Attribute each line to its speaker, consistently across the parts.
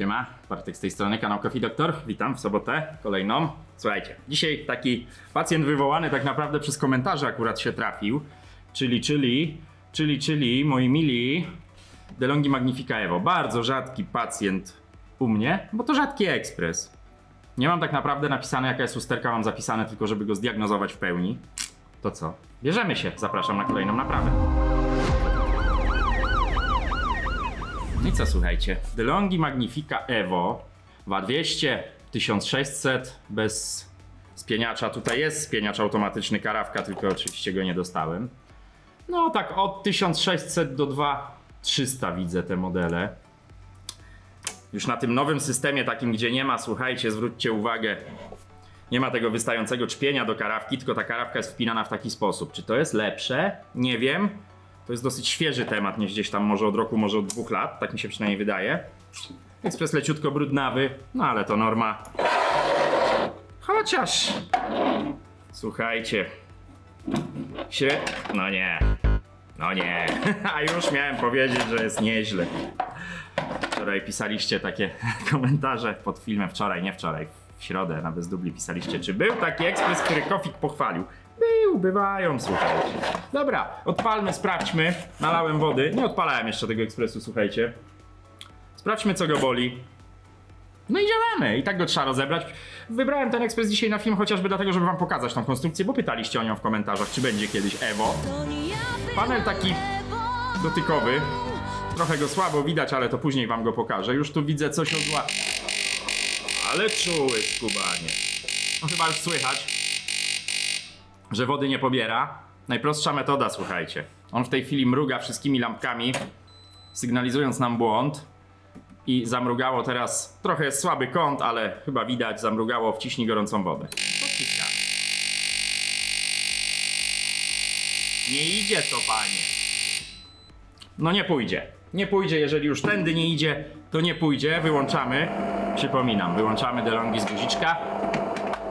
Speaker 1: Siema, Bartek z tej strony, kanał Coffee Doktor. Witam w sobotę kolejną. Słuchajcie, dzisiaj taki pacjent wywołany tak naprawdę przez komentarze akurat się trafił, czyli, czyli, czyli, czyli, moi mili, DeLonghi Magnifica Evo. Bardzo rzadki pacjent u mnie, bo to rzadki ekspres. Nie mam tak naprawdę napisane jaka jest usterka, mam zapisane tylko, żeby go zdiagnozować w pełni. To co? Bierzemy się, zapraszam na kolejną naprawę. No i co słuchajcie? DeLonghi Magnifica Evo 2200 1600 bez spieniacza. Tutaj jest spieniacz automatyczny karawka, tylko oczywiście go nie dostałem. No tak od 1600 do 2300 widzę te modele. Już na tym nowym systemie takim, gdzie nie ma, słuchajcie, zwróćcie uwagę, nie ma tego wystającego czpienia do karawki, tylko ta karawka jest wpinana w taki sposób. Czy to jest lepsze? Nie wiem. To jest dosyć świeży temat, niż gdzieś tam może od roku, może od dwóch lat, tak mi się przynajmniej wydaje. Ekspres leciutko brudnawy, no ale to norma. Chociaż... Słuchajcie. Śre... No nie. No nie. A już miałem powiedzieć, że jest nieźle. Wczoraj pisaliście takie komentarze pod filmem, wczoraj, nie wczoraj, w środę na Bezdubli pisaliście, czy był taki ekspres, który Kofik pochwalił. Był, bywają, słuchajcie. Dobra, odpalmy, sprawdźmy. Nalałem wody. Nie odpalałem jeszcze tego ekspresu, słuchajcie. Sprawdźmy, co go boli. No i działamy. I tak go trzeba rozebrać. Wybrałem ten ekspres dzisiaj na film chociażby dlatego, żeby wam pokazać tą konstrukcję, bo pytaliście o nią w komentarzach, czy będzie kiedyś Evo. Panel taki dotykowy. Trochę go słabo widać, ale to później wam go pokażę. Już tu widzę coś od zła. Ale czuły skubanie. No chyba już słychać, że wody nie pobiera. Najprostsza metoda, słuchajcie. On w tej chwili mruga wszystkimi lampkami, sygnalizując nam błąd. I zamrugało teraz, trochę jest słaby kąt, ale chyba widać, zamrugało, wciśnij gorącą wodę. Podciskamy. Nie idzie to, panie. No nie pójdzie. Nie pójdzie, jeżeli już tędy nie idzie, to nie pójdzie. Wyłączamy. Przypominam, wyłączamy DeLonghi z guziczka,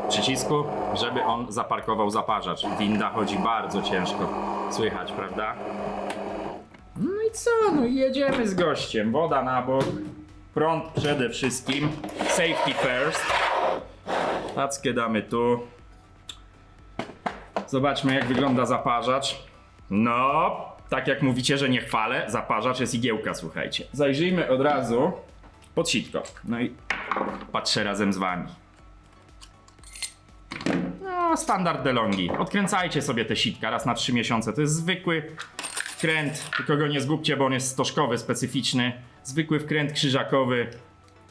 Speaker 1: przycisku, żeby on zaparkował zaparzacz. Winda chodzi bardzo ciężko. Słychać, prawda? No i co? No jedziemy z gościem. Woda na bok. Prąd przede wszystkim. Safety first. Tackę damy tu. Zobaczmy jak wygląda zaparzacz. No, tak jak mówicie, że nie chwalę, zaparzacz jest igiełka, słuchajcie. Zajrzyjmy od razu pod sitko. No i patrzę razem z wami. Standard DeLonghi. Odkręcajcie sobie te sitka raz na 3 miesiące. To jest zwykły wkręt, tylko go nie zgubcie, bo on jest stożkowy, specyficzny. Zwykły wkręt krzyżakowy.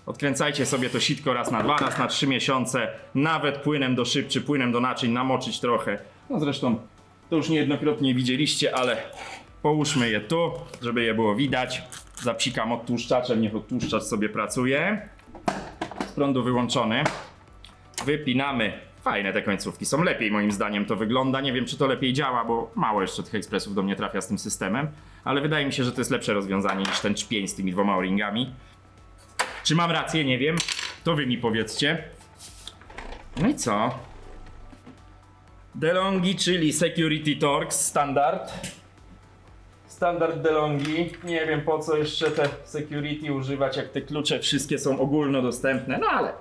Speaker 1: Odkręcajcie sobie to sitko raz na dwa, raz na trzy miesiące. Nawet płynem do szyb czy płynem do naczyń namoczyć trochę. No zresztą to już niejednokrotnie widzieliście, ale połóżmy je tu, żeby je było widać. Zapsikam odtłuszczaczem, niech odtłuszczacz sobie pracuje. Z prądu wyłączony. Wypinamy. Fajne te końcówki są. Lepiej moim zdaniem to wygląda. Nie wiem, czy to lepiej działa, bo mało jeszcze tych ekspresów do mnie trafia z tym systemem. Ale wydaje mi się, że to jest lepsze rozwiązanie niż ten czpień z tymi dwoma o-ringami. Czy mam rację? Nie wiem. To wy mi powiedzcie. No i co? DeLonghi, czyli Security Torx standard. Standard DeLonghi. Nie wiem po co jeszcze te security używać, jak te klucze wszystkie są ogólnodostępne, no ale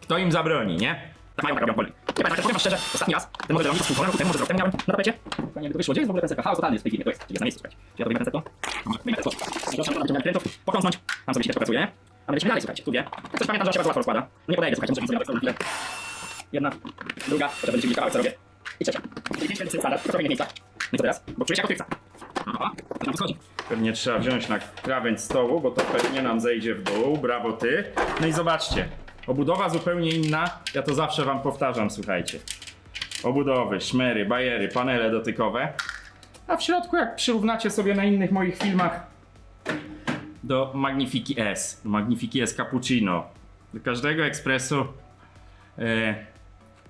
Speaker 1: kto im zabroni, nie? Tak mają, tak robią poli. Ja powiem wam szczerze, ostatni raz ten model DeLonghi współtworzył temu, może rok temu miałem na tapecie. Fajnie by to wyszło. Gdzie jest w ogóle serka? Chaos totalny jest w tej to jest, czyli na miejscu, słuchajcie. Czy ja to wyjmę ten serko? Może wyjmę ten serko. Proszę, naciągać klientów, pokąsnąć, tam sobie się pracuje. A będziemy dalej, słuchajcie, tu wie. Jak coś pamiętam, że się bardzo łatwo rozkłada. No nie podejdę, słuchajcie, muszę sobie na chwilę. Jedna, druga, potem będziecie widzieć kawałek, co robię. I trzecia. Czyli pięć więcej standard, to trochę mniej miejsca. No i co teraz? Bo czuję się jako typca. Aha, to nam. Pewnie trzeba wziąć na krawędź stołu, bo to pewnie nam zejdzie w dół. Brawo ty. No i zobaczcie. Obudowa zupełnie inna. Ja to zawsze wam powtarzam, słuchajcie. Obudowy, szmery, bajery, panele dotykowe. A w środku, jak przyrównacie sobie na innych moich filmach do Magnifiki S, do Magnifiki S Cappuccino, do każdego ekspresu e,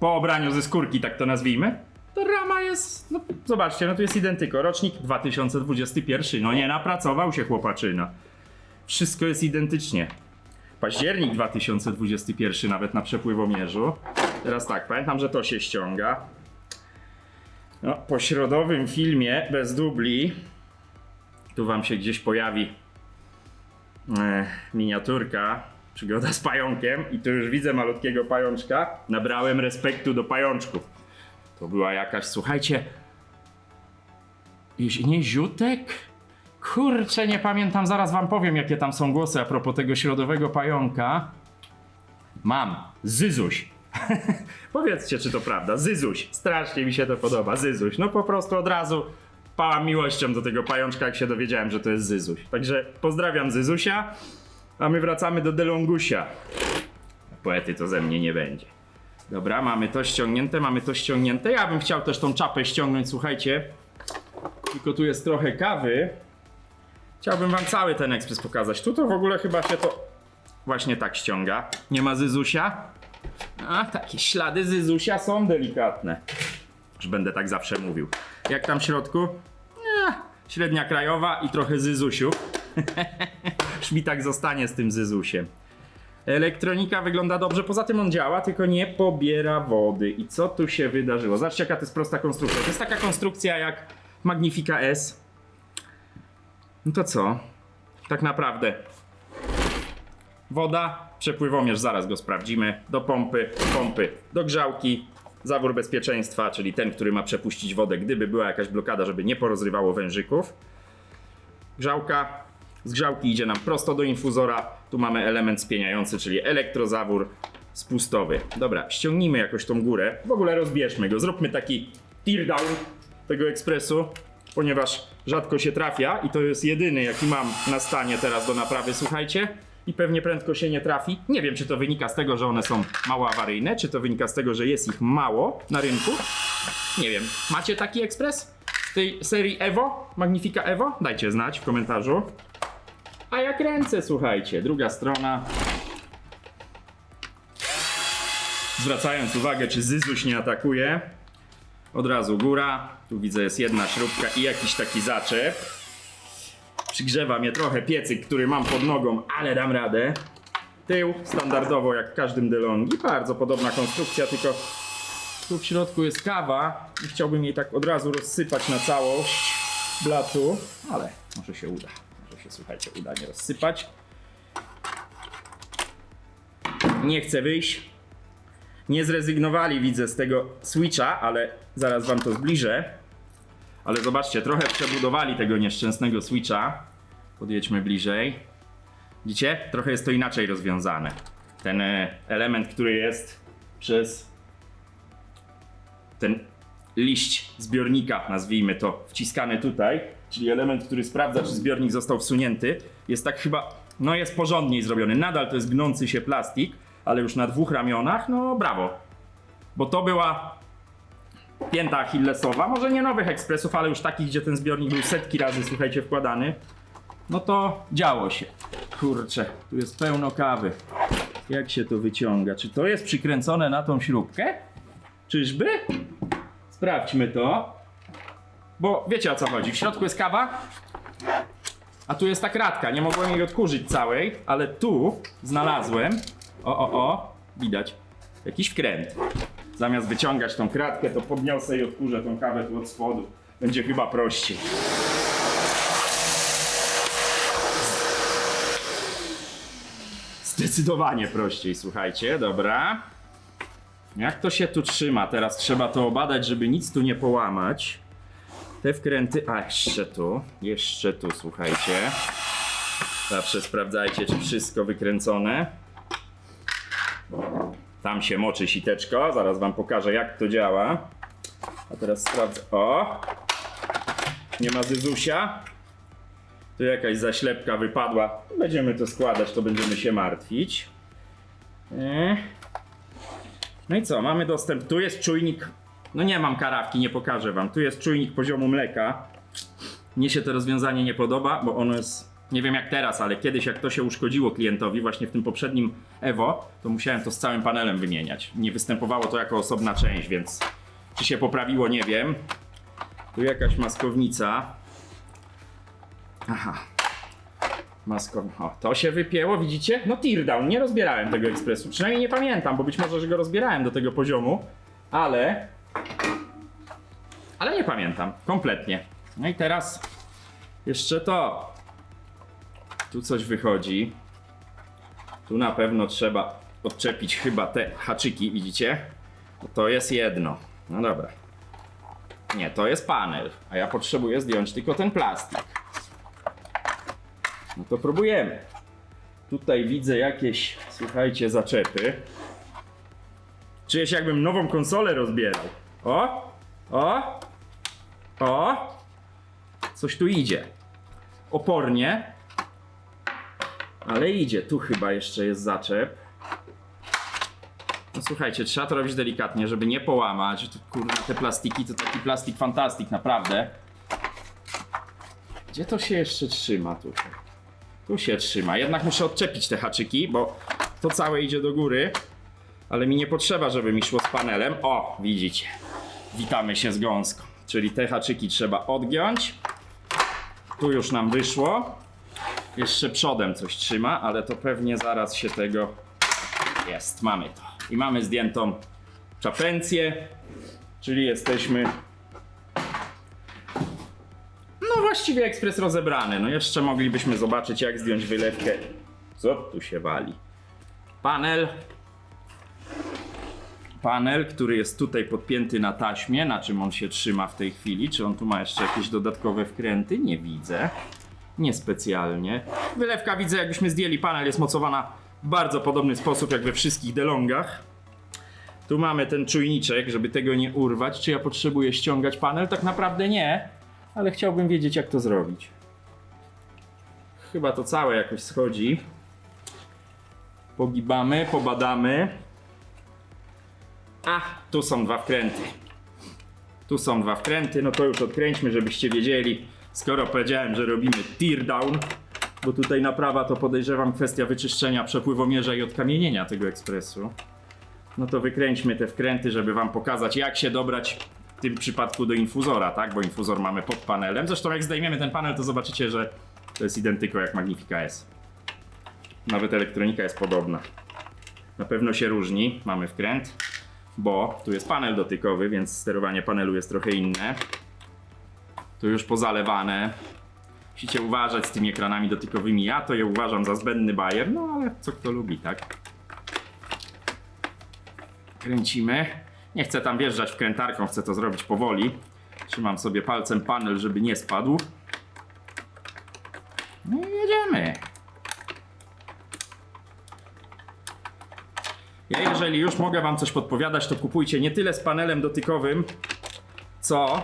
Speaker 1: po obraniu ze skórki, tak to nazwijmy, to rama jest, no zobaczcie, no tu jest identyko, rocznik 2021, no nie napracował się chłopaczyna. Wszystko jest identycznie. Październik 2021 nawet na przepływomierzu. Teraz tak, pamiętam, że to się ściąga. No, po środowym filmie bez dubli, tu wam się gdzieś pojawi e, miniaturka, przygoda z pająkiem i tu już widzę malutkiego pajączka. Nabrałem respektu do pajączków. To była jakaś, słuchajcie, nie ziutek? Kurczę, nie pamiętam, zaraz wam powiem jakie tam są głosy a propos tego środowego pająka. Mam, Zyzuś. Powiedzcie, czy to prawda. Zyzuś. Strasznie mi się to podoba. Zyzuś. No po prostu od razu pałam miłością do tego pajączka, jak się dowiedziałem, że to jest Zyzuś. Także pozdrawiam Zyzusia, a my wracamy do Delongusia. Poety to ze mnie nie będzie. Dobra, mamy to ściągnięte, mamy to ściągnięte. Ja bym chciał też tą czapę ściągnąć, słuchajcie. Tylko tu jest trochę kawy. Chciałbym wam cały ten ekspres pokazać. Tu to w ogóle chyba się to właśnie tak ściąga. Nie ma Zyzusia. A, takie ślady Zyzusia są delikatne. Już będę tak zawsze mówił. Jak tam w środku? Nie, średnia krajowa i trochę Zyzusiu. Już mi tak zostanie z tym Zyzusiem. Elektronika wygląda dobrze, poza tym on działa, tylko nie pobiera wody. I co tu się wydarzyło? Zobaczcie, jaka to jest prosta konstrukcja. To jest taka konstrukcja jak Magnifica S. No to co? Tak naprawdę Woda, przepływomierz, zaraz go sprawdzimy. Do pompy, pompy, do grzałki, zawór bezpieczeństwa, czyli ten, który ma przepuścić wodę, gdyby była jakaś blokada, żeby nie porozrywało wężyków. Grzałka, z grzałki idzie nam prosto do infuzora. Tu mamy element spieniający, czyli elektrozawór spustowy. Dobra, ściągnijmy jakoś tą górę. W ogóle rozbierzmy go, zróbmy taki teardown tego ekspresu, ponieważ rzadko się trafia i to jest jedyny, jaki mam na stanie teraz do naprawy, słuchajcie. I pewnie prędko się nie trafi. Nie wiem, czy to wynika z tego, że one są mało awaryjne, czy to wynika z tego, że jest ich mało na rynku. Nie wiem. Macie taki ekspres z tej serii Evo? Magnifica Evo? Dajcie znać w komentarzu. A ja kręcę, słuchajcie. Druga strona. Zwracając uwagę, czy Zyzuś nie atakuje. Od razu góra. Tu widzę jest jedna śrubka i jakiś taki zaczep. Przygrzewa mnie trochę piecyk, który mam pod nogą, ale dam radę. Tył, standardowo jak w każdym DeLonghi. Bardzo podobna konstrukcja, tylko tu w środku jest kawa i chciałbym jej tak od razu rozsypać na całość blatu, ale może się uda. Może się, słuchajcie, uda nie rozsypać. Nie chcę wyjść. Nie zrezygnowali, widzę, z tego switcha, ale zaraz wam to zbliżę. Ale zobaczcie, trochę przebudowali tego nieszczęsnego switcha. Podjedźmy bliżej. Widzicie? Trochę jest to inaczej rozwiązane. Ten e, element, który jest przez ten liść zbiornika, nazwijmy to, wciskany tutaj, czyli element, który sprawdza, czy zbiornik został wsunięty, jest tak chyba, no jest porządniej zrobiony. Nadal to jest gnący się plastik, ale już na dwóch ramionach, no brawo. Bo to była pięta achillesowa, może nie nowych ekspresów, ale już takich, gdzie ten zbiornik był setki razy, słuchajcie, wkładany, no to działo się. Kurczę, tu jest pełno kawy. Jak się to wyciąga? Czy to jest przykręcone na tą śrubkę? Czyżby? Sprawdźmy to. Bo wiecie o co chodzi. W środku jest kawa, a tu jest ta kratka. Nie mogłem jej odkurzyć całej, ale tu znalazłem. O, o, o, widać. Jakiś wkręt. Zamiast wyciągać tą kratkę, to podniosę i odkurzę tą kawę tu od spodu. Będzie chyba prościej. Zdecydowanie prościej, słuchajcie, dobra. Jak to się tu trzyma? Teraz trzeba to obadać, żeby nic tu nie połamać. Te wkręty. A jeszcze tu, jeszcze tu, słuchajcie. Zawsze sprawdzajcie, czy wszystko wykręcone. Tam się moczy siteczko. Zaraz wam pokażę, jak to działa. A teraz sprawdzę. O! Nie ma Zyzusia. Tu jakaś zaślepka wypadła. Będziemy to składać, to będziemy się martwić. Eee. No i co, mamy dostęp. Tu jest czujnik. No nie mam karawki, nie pokażę wam. Tu jest czujnik poziomu mleka. Mnie się to rozwiązanie nie podoba, bo ono jest. Nie wiem jak teraz, ale kiedyś jak to się uszkodziło klientowi, właśnie w tym poprzednim Evo, to musiałem to z całym panelem wymieniać. Nie występowało to jako osobna część, więc czy się poprawiło, nie wiem. Tu jakaś maskownica. Aha. Masko. O, to się wypięło, widzicie? No teardown, nie rozbierałem tego ekspresu. Przynajmniej nie pamiętam, bo być może, że go rozbierałem do tego poziomu, ale. Ale nie pamiętam, kompletnie. No i teraz jeszcze to. Tu coś wychodzi. Tu na pewno trzeba odczepić chyba te haczyki, widzicie? No to jest jedno. No dobra. Nie, to jest panel, a ja potrzebuję zdjąć tylko ten plastik. No to próbujemy. Tutaj widzę jakieś, słuchajcie, zaczepy. Się jakbym nową konsolę rozbierał. O! O! O! Coś tu idzie. Opornie. Ale idzie. Tu chyba jeszcze jest zaczep. No słuchajcie, trzeba to robić delikatnie, żeby nie połamać. Tu, kurwa, te plastiki to taki plastik fantastik, naprawdę. Gdzie to się jeszcze trzyma tutaj? Tu się trzyma. Jednak muszę odczepić te haczyki, bo to całe idzie do góry. Ale mi nie potrzeba, żeby mi szło z panelem. O, widzicie. Witamy się z gąską. Czyli te haczyki trzeba odgiąć. Tu już nam wyszło. Jeszcze przodem coś trzyma, ale to pewnie zaraz się tego... Jest, mamy to. I mamy zdjętą czapencję, czyli jesteśmy... No właściwie ekspres rozebrany. No jeszcze moglibyśmy zobaczyć jak zdjąć wylewkę. Co tu się wali? Panel. Panel, który jest tutaj podpięty na taśmie, na czym on się trzyma w tej chwili. Czy on tu ma jeszcze jakieś dodatkowe wkręty? Nie widzę. Niespecjalnie. Wylewka widzę, jakbyśmy zdjęli panel, jest mocowana w bardzo podobny sposób jak we wszystkich DeLongach. Tu mamy ten czujniczek, żeby tego nie urwać. Czy ja potrzebuję ściągać panel? Tak naprawdę nie, ale chciałbym wiedzieć jak to zrobić. Chyba to całe jakoś schodzi. Pogibamy, pobadamy. A, tu są dwa wkręty. Tu są dwa wkręty, no to już odkręćmy, żebyście wiedzieli. Skoro powiedziałem, że robimy tear down, bo tutaj naprawa to podejrzewam kwestia wyczyszczenia przepływomierza i odkamienienia tego ekspresu. No to wykręćmy te wkręty, żeby wam pokazać jak się dobrać w tym przypadku do infuzora, tak? Bo infuzor mamy pod panelem. Zresztą jak zdejmiemy ten panel, to zobaczycie, że to jest identyko jak Magnifica S. Nawet elektronika jest podobna. Na pewno się różni. Mamy wkręt, bo tu jest panel dotykowy, więc sterowanie panelu jest trochę inne. Tu już pozalewane. Musicie uważać z tymi ekranami dotykowymi. Ja to je uważam za zbędny bajer, no ale co kto lubi, tak? Kręcimy. Nie chcę tam wjeżdżać wkrętarką, chcę to zrobić powoli. Trzymam sobie palcem panel, żeby nie spadł. No i jedziemy. Ja jeżeli już mogę wam coś podpowiadać, to kupujcie nie tyle z panelem dotykowym, co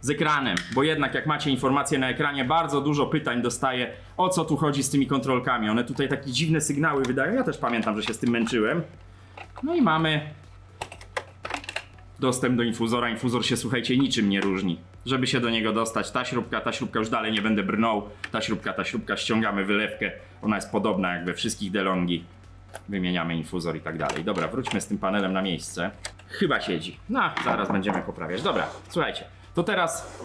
Speaker 1: z ekranem, bo jednak jak macie informacje na ekranie, bardzo dużo pytań dostaję, o co tu chodzi z tymi kontrolkami. One tutaj takie dziwne sygnały wydają. Ja też pamiętam, że się z tym męczyłem. No i mamy dostęp do infuzora. Infuzor się, słuchajcie, niczym nie różni. Żeby się do niego dostać, ta śrubka, ta śrubka, już dalej nie będę brnął. Ta śrubka, ta śrubka, ściągamy wylewkę. Ona jest podobna jak we wszystkich DeLongi. Wymieniamy infuzor i tak dalej. Dobra, wróćmy z tym panelem na miejsce. Chyba siedzi. No, zaraz będziemy poprawiać. Dobra, słuchajcie, to teraz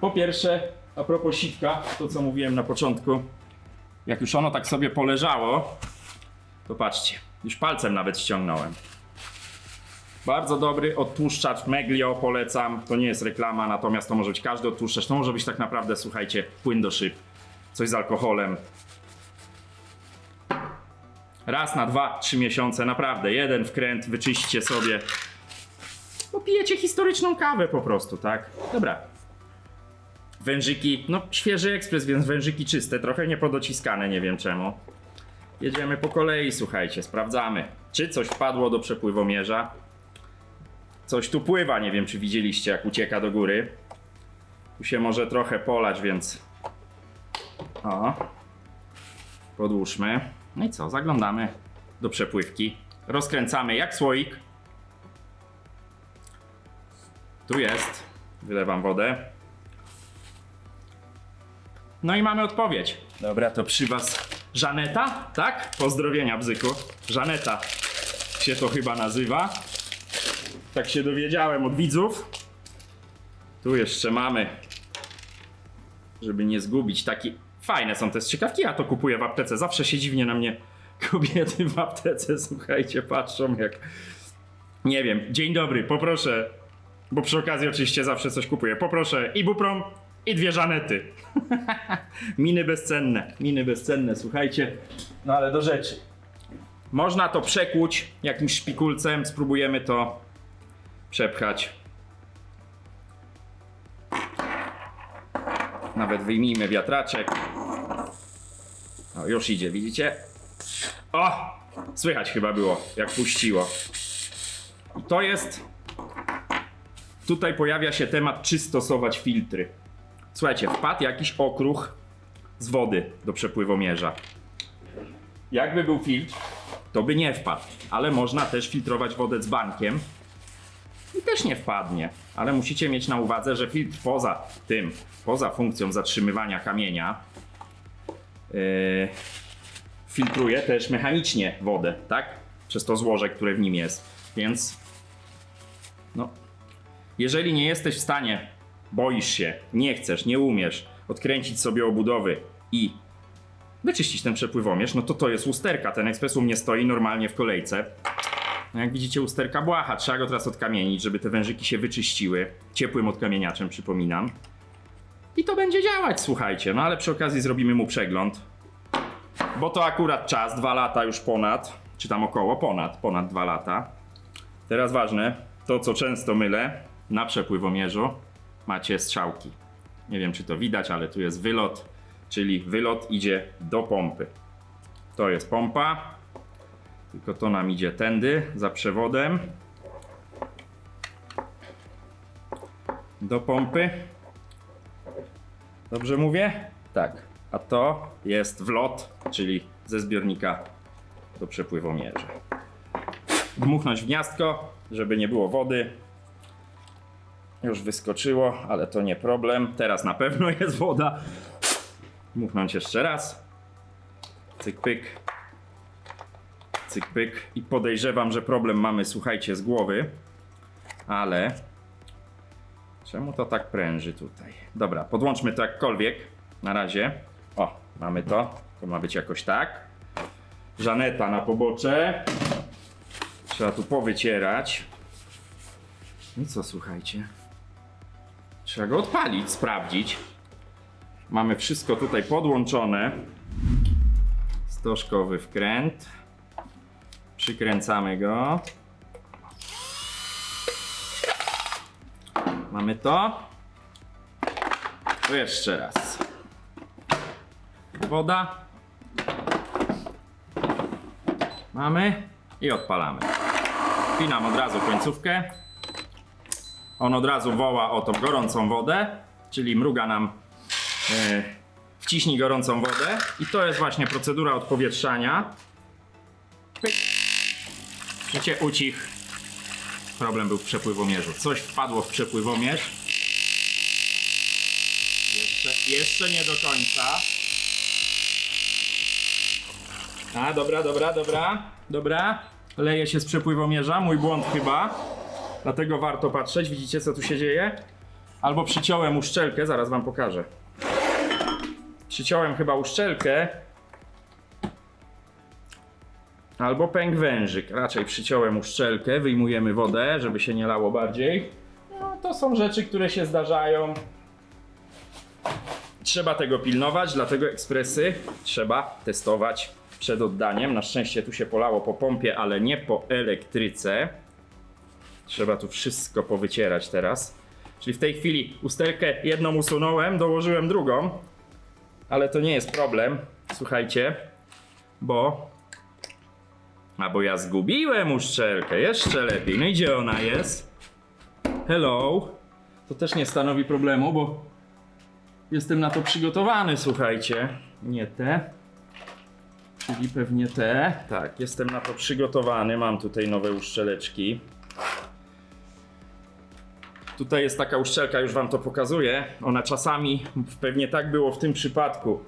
Speaker 1: po pierwsze, a propos sitka, to co mówiłem na początku, jak już ono tak sobie poleżało, to patrzcie, już palcem nawet ściągnąłem. Bardzo dobry odtłuszczacz Meglio, polecam. To nie jest reklama, natomiast to może być każdy odtłuszczacz. To może być tak naprawdę, słuchajcie, płyn do szyb, coś z alkoholem. Raz na dwa, trzy miesiące, naprawdę. Jeden wkręt, wyczyśćcie sobie. Bo pijecie historyczną kawę po prostu, tak? Dobra. Wężyki, no świeży ekspres, więc wężyki czyste, trochę niepodociskane, nie wiem czemu. Jedziemy po kolei, słuchajcie, sprawdzamy, czy coś wpadło do przepływomierza. Coś tu pływa, nie wiem czy widzieliście jak ucieka do góry. Tu się może trochę polać, więc... O. Podłóżmy. No i co, zaglądamy do przepływki. Rozkręcamy jak słoik. Tu jest. Wylewam wodę. No i mamy odpowiedź. Dobra, to przy was Żaneta, tak? Pozdrowienia, bzyku. Żaneta się to chyba nazywa. Tak się dowiedziałem od widzów. Tu jeszcze mamy, żeby nie zgubić, taki fajne są te strzykawki. Ja to kupuję w aptece. Zawsze się dziwnie na mnie kobiety w aptece, słuchajcie, patrzą jak... Nie wiem, dzień dobry, poproszę, bo przy okazji oczywiście zawsze coś kupuję. Poproszę ibuprom i dwie żanety. miny bezcenne, miny bezcenne, słuchajcie. No ale do rzeczy. Można to przekłuć jakimś szpikulcem, spróbujemy to przepchać. Nawet wyjmijmy wiatraczek. O, już idzie, widzicie? O! Słychać chyba było, jak puściło. I to jest. Tutaj pojawia się temat, czy stosować filtry. Słuchajcie, wpadł jakiś okruch z wody do przepływomierza. Jakby był filtr, to by nie wpadł, ale można też filtrować wodę z bankiem i też nie wpadnie. Ale musicie mieć na uwadze, że filtr poza tym, poza funkcją zatrzymywania kamienia, yy, filtruje też mechanicznie wodę, tak? Przez to złoże, które w nim jest. Więc no, jeżeli nie jesteś w stanie, boisz się, nie chcesz, nie umiesz odkręcić sobie obudowy i wyczyścić ten przepływomierz, no to to jest usterka. Ten ekspres u mnie stoi normalnie w kolejce. No jak widzicie, usterka błaha. Trzeba go teraz odkamienić, żeby te wężyki się wyczyściły. Ciepłym odkamieniaczem, przypominam. I to będzie działać, słuchajcie. No ale przy okazji zrobimy mu przegląd. Bo to akurat czas, dwa lata już ponad, czy tam około ponad, ponad dwa lata. Teraz ważne, to co często mylę, na przepływomierzu macie strzałki. Nie wiem czy to widać, ale tu jest wylot, czyli wylot idzie do pompy. To jest pompa, tylko to nam idzie tędy, za przewodem. Do pompy. Dobrze mówię? Tak. A to jest wlot, czyli ze zbiornika do przepływomierza. Dmuchnąć w gniazdko, żeby nie było wody. Już wyskoczyło, ale to nie problem. Teraz na pewno jest woda. Dmuchnąć jeszcze raz. Cyk pyk. Cyk pyk. I podejrzewam, że problem mamy, słuchajcie, z głowy. Ale Czemu to tak pręży tutaj? Dobra, podłączmy to jakkolwiek. Na razie. O, mamy to. To ma być jakoś tak. Żaneta na pobocze. Trzeba tu powycierać. I co, słuchajcie? Trzeba go odpalić, sprawdzić. Mamy wszystko tutaj podłączone. Stożkowy wkręt. Przykręcamy go. Mamy to. To jeszcze raz. Woda. Mamy i odpalamy. Wpinam od razu końcówkę. On od razu woła o tą gorącą wodę, czyli mruga nam e, wciśnij gorącą wodę. I to jest właśnie procedura odpowietrzania. Pyk. Widzicie, ucich. Problem był w przepływomierzu. Coś wpadło w przepływomierz. Jeszcze, jeszcze nie do końca. A, dobra, dobra, dobra, dobra. Leje się z przepływomierza, mój błąd chyba. Dlatego warto patrzeć, widzicie co tu się dzieje? Albo przyciąłem uszczelkę, zaraz wam pokażę. Przyciąłem chyba uszczelkę. Albo pęk wężyk. Raczej przyciąłem uszczelkę, wyjmujemy wodę, żeby się nie lało bardziej. No, to są rzeczy, które się zdarzają. Trzeba tego pilnować, dlatego ekspresy trzeba testować przed oddaniem. Na szczęście tu się polało po pompie, ale nie po elektryce. Trzeba tu wszystko powycierać teraz. Czyli w tej chwili usterkę jedną usunąłem, dołożyłem drugą. Ale to nie jest problem, słuchajcie, bo... A bo ja zgubiłem uszczelkę, jeszcze lepiej. No i gdzie ona jest? Hello. To też nie stanowi problemu, bo jestem na to przygotowany, słuchajcie. Nie te. Czyli pewnie te. Tak, jestem na to przygotowany. Mam tutaj nowe uszczeleczki. Tutaj jest taka uszczelka, już wam to pokazuję. Ona czasami, pewnie tak było w tym przypadku.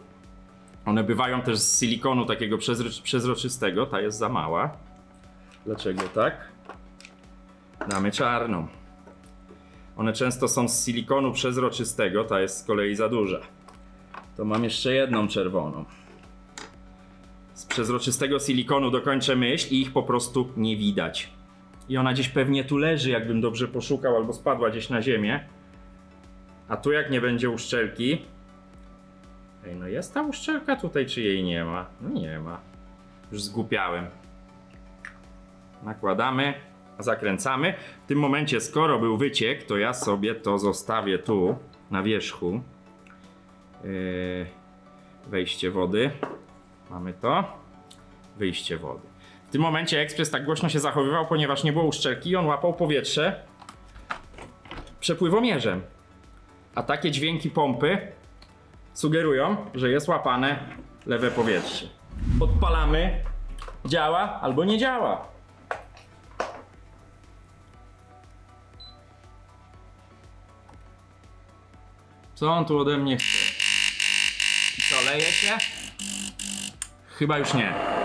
Speaker 1: One bywają też z silikonu takiego przezro- przezroczystego. Ta jest za mała. Dlaczego tak? Damy czarną. One często są z silikonu przezroczystego, ta jest z kolei za duża. To mam jeszcze jedną czerwoną. Z przezroczystego silikonu dokończę myśl i ich po prostu nie widać. I ona gdzieś pewnie tu leży, jakbym dobrze poszukał, albo spadła gdzieś na ziemię. A tu jak nie będzie uszczelki... Ej, no jest ta uszczelka tutaj, czy jej nie ma? No nie ma. Już zgłupiałem. Nakładamy, zakręcamy. W tym momencie, skoro był wyciek, to ja sobie to zostawię tu, na wierzchu. Yy, wejście wody. Mamy to. Wyjście wody. W tym momencie ekspres tak głośno się zachowywał, ponieważ nie było uszczelki i on łapał powietrze przepływomierzem. A takie dźwięki pompy sugerują, że jest łapane lewe powietrze. Odpalamy. Działa albo nie działa. Co on tu ode mnie chce? I Co, leje się? Chyba już nie.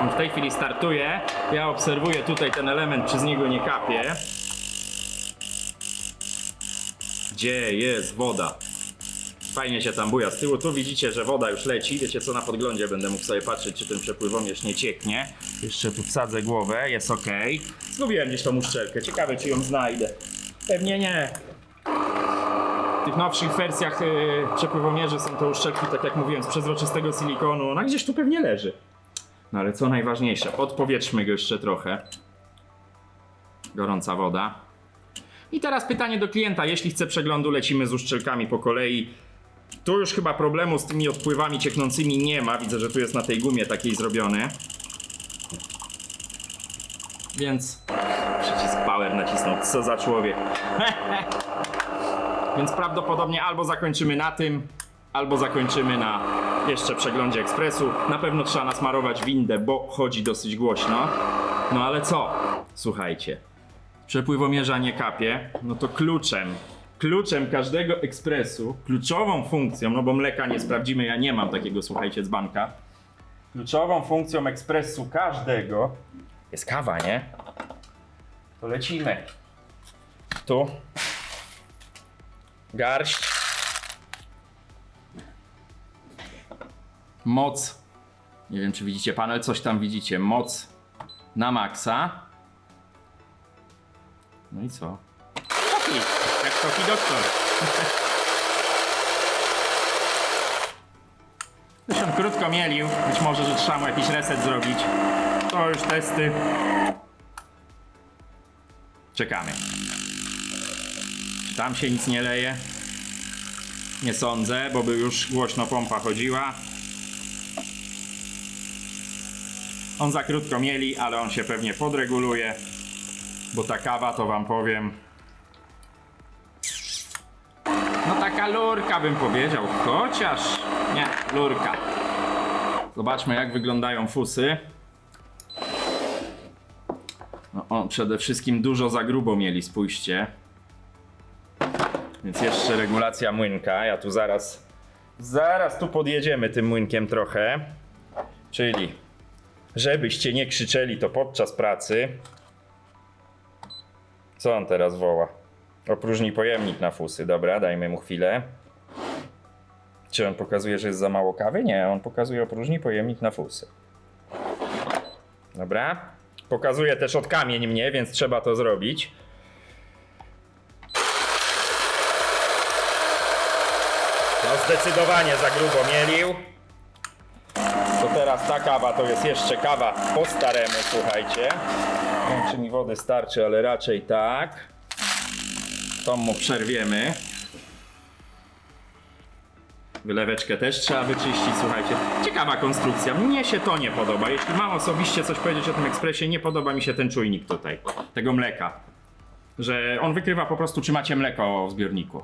Speaker 1: On w tej chwili startuje. Ja obserwuję tutaj ten element, czy z niego nie kapie. Gdzie jest woda? Fajnie się tam buja z tyłu. Tu widzicie, że woda już leci. Wiecie co, na podglądzie będę mógł sobie patrzeć, czy ten przepływomierz nie cieknie. Jeszcze tu wsadzę głowę, jest ok. Zgubiłem gdzieś tą uszczelkę. Ciekawe, czy ją znajdę. Pewnie nie. W tych nowszych wersjach yy, przepływomierzy są te uszczelki, tak jak mówiłem, z przezroczystego silikonu. Ona gdzieś tu pewnie leży. No ale co najważniejsze, odpowietrzmy go jeszcze trochę. Gorąca woda. I teraz pytanie do klienta. Jeśli chce przeglądu, lecimy z uszczelkami po kolei. Tu już chyba problemu z tymi odpływami cieknącymi nie ma. Widzę, że tu jest na tej gumie takiej zrobiony. Więc przycisk power nacisnął. Co za człowiek. Więc prawdopodobnie albo zakończymy na tym, albo zakończymy na jeszcze przeglądzie ekspresu. Na pewno trzeba nasmarować windę, bo chodzi dosyć głośno. No ale co? Słuchajcie, przepływomierza nie kapie, no to kluczem, kluczem każdego ekspresu, kluczową funkcją, no bo mleka nie sprawdzimy, ja nie mam takiego, słuchajcie, dzbanka. Kluczową funkcją ekspresu każdego jest kawa, nie? To lecimy. Tu. Garść. Moc. Nie wiem, czy widzicie panel, coś tam widzicie. Moc na maksa. No i co? Toki, jak Toki doktor. On krótko mielił, być może, że trzeba mu jakiś reset zrobić. To już testy. Czekamy. Czy tam się nic nie leje? Nie sądzę, bo by już głośno pompa chodziła. On za krótko mieli, ale on się pewnie podreguluje. Bo ta kawa, to wam powiem. No taka lurka bym powiedział, chociaż nie, lurka. Zobaczmy jak wyglądają fusy. No, przede wszystkim dużo za grubo mieli, spójrzcie. Więc jeszcze regulacja młynka. Ja tu zaraz, zaraz tu podjedziemy tym młynkiem trochę. Czyli, żebyście nie krzyczeli to podczas pracy. Co on teraz woła? Opróżni pojemnik na fusy. Dobra, dajmy mu chwilę. Czy on pokazuje, że jest za mało kawy? Nie, on pokazuje opróżni pojemnik na fusy. Dobra. Pokazuje też od kamień mnie, więc trzeba to zrobić. No zdecydowanie za grubo mielił. Teraz ta kawa to jest jeszcze kawa po staremu, słuchajcie. Nie wiem, czy mi wody starczy, ale raczej tak. Tą mu przerwiemy. Wyleweczkę też trzeba wyczyścić, słuchajcie. Ciekawa konstrukcja. Mnie się to nie podoba. Jeśli mam osobiście coś powiedzieć o tym ekspresie, nie podoba mi się ten czujnik tutaj, tego mleka. Że on wykrywa po prostu, czy macie mleko w zbiorniku.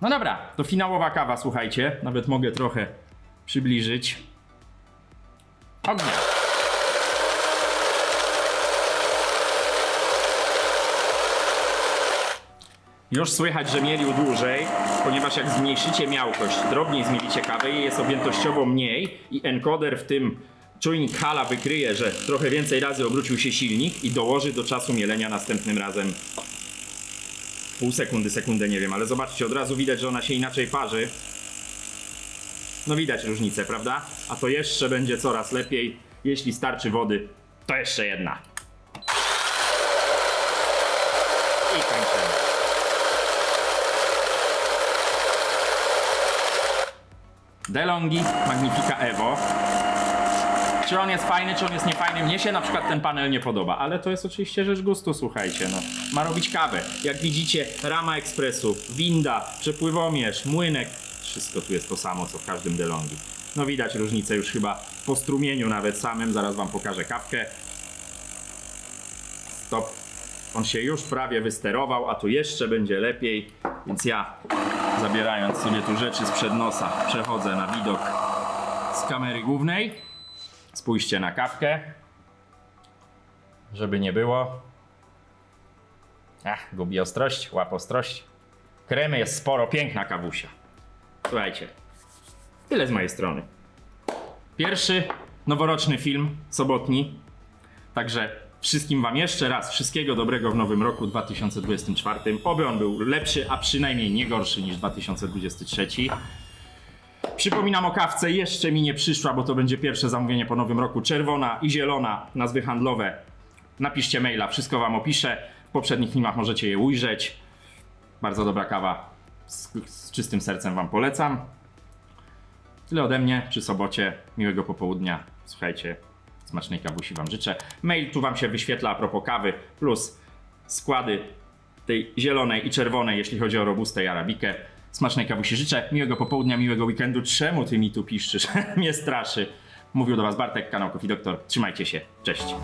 Speaker 1: No dobra, to finałowa kawa, słuchajcie. Nawet mogę trochę przybliżyć. Ognia. Już słychać, że mielił dłużej, ponieważ jak zmniejszycie miałkość, drobniej zmielicie kawę i jest objętościowo mniej i encoder w tym czujnik hala wykryje, że trochę więcej razy obrócił się silnik i dołoży do czasu mielenia następnym razem pół sekundy, sekundę, nie wiem, ale zobaczcie, od razu widać, że ona się inaczej parzy. No widać różnicę, prawda? A to jeszcze będzie coraz lepiej. Jeśli starczy wody, to jeszcze jedna. I kończymy. DeLonghi Magnifica Evo. Czy on jest fajny, czy on jest niefajny? Mnie się na przykład ten panel nie podoba, ale to jest oczywiście rzecz gustu, słuchajcie. No. Ma robić kawę. Jak widzicie, rama ekspresu, winda, przepływomierz, młynek, wszystko tu jest to samo, co w każdym DeLonghi. No widać różnicę już chyba po strumieniu nawet samym. Zaraz wam pokażę kapkę. Stop. On się już prawie wysterował, a tu jeszcze będzie lepiej. Więc ja, zabierając sobie tu rzeczy sprzed nosa, przechodzę na widok z kamery głównej. Spójrzcie na kawkę. Żeby nie było. Ach, gubi ostrość, łap ostrość. Kremy jest sporo, piękna kawusia. Słuchajcie, tyle z mojej strony. Pierwszy noworoczny film, sobotni. Także wszystkim Wam jeszcze raz wszystkiego dobrego w nowym roku 2024. Oby on był lepszy, a przynajmniej nie gorszy niż 2023. Przypominam o kawce, jeszcze mi nie przyszła, bo to będzie pierwsze zamówienie po nowym roku. Czerwona i zielona, nazwy handlowe. Napiszcie maila, wszystko wam opiszę. W poprzednich filmach możecie je ujrzeć. Bardzo dobra kawa. Z, z czystym sercem wam polecam. Tyle ode mnie przy sobocie. Miłego popołudnia. Słuchajcie, smacznej kawusi wam życzę. Mail tu wam się wyświetla a propos kawy, plus składy tej zielonej i czerwonej, jeśli chodzi o robustę i arabikę. Smacznej kawusi życzę, miłego popołudnia, miłego weekendu. Czemu ty mi tu piszczysz? Mnie straszy. Mówił do was Bartek, kanał Coffee Doktor. Trzymajcie się, cześć.